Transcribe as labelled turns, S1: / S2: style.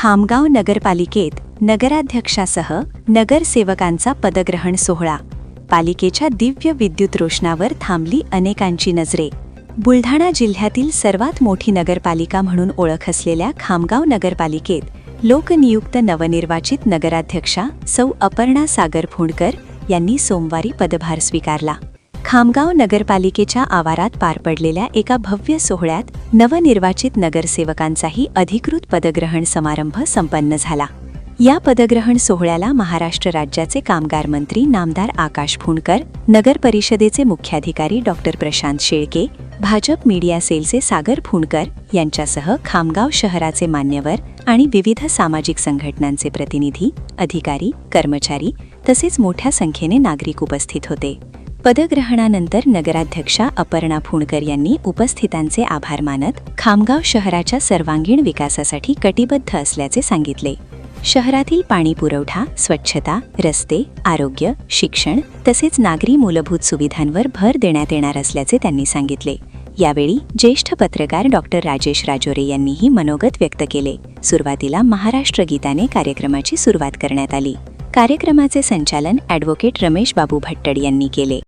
S1: खामगाव नगरपालिकेत नगराध्यक्षासह नगरसेवकांचा पदग्रहण सोहळा. पालिकेच्या दिव्य विद्युत रोषणावर थांबली अनेकांची नजरे. बुलढाणा जिल्ह्यातील सर्वात मोठी नगरपालिका म्हणून ओळख असलेल्या खामगाव नगरपालिकेत लोकनियुक्त नवनिर्वाचित नगराध्यक्षा सौ अपर्णा सागर फोंडकर यांनी सोमवारी पदभार स्वीकारला. खामगाव नगरपालिकेच्या आवारात पार पडलेल्या एका भव्य सोहळ्यात नवनिर्वाचित नगरसेवकांचाही अधिकृत पदग्रहण समारंभ संपन्न झाला. या पदग्रहण सोहळ्याला महाराष्ट्र राज्याचे कामगार मंत्री नामदार आकाश फुंडकर नगर परिषदेचे मुख्याधिकारी डॉक्टर प्रशांत शेळके भाजप मीडिया सेलचे सागर फुंडकर यांच्यासह खामगाव शहराचे मान्यवर आणि विविध सामाजिक संघटनांचे प्रतिनिधी अधिकारी कर्मचारी तसेच मोठ्या संख्येने नागरिक उपस्थित होते. पदग्रहणानंतर नगराध्यक्षा अपर्णा फुंडकर यांनी उपस्थितांचे आभार मानत खामगाव शहराच्या सर्वांगीण विकासासाठी कटिबद्ध असल्याचे सांगितले. शहरातील पाणी पुरवठा स्वच्छता रस्ते आरोग्य शिक्षण तसेच नागरी मूलभूत सुविधांवर भर देण्यात येणार असल्याचे त्यांनी सांगितले. यावेळी ज्येष्ठ पत्रकार डॉक्टर राजेश राजोरे यांनीही मनोगत व्यक्त केले. सुरुवातीला महाराष्ट्र गीताने कार्यक्रमाची सुरुवात करण्यात आली. कार्यक्रमाचे संचालन ॲडव्होकेट रमेश बाबू भट्टड यांनी केले.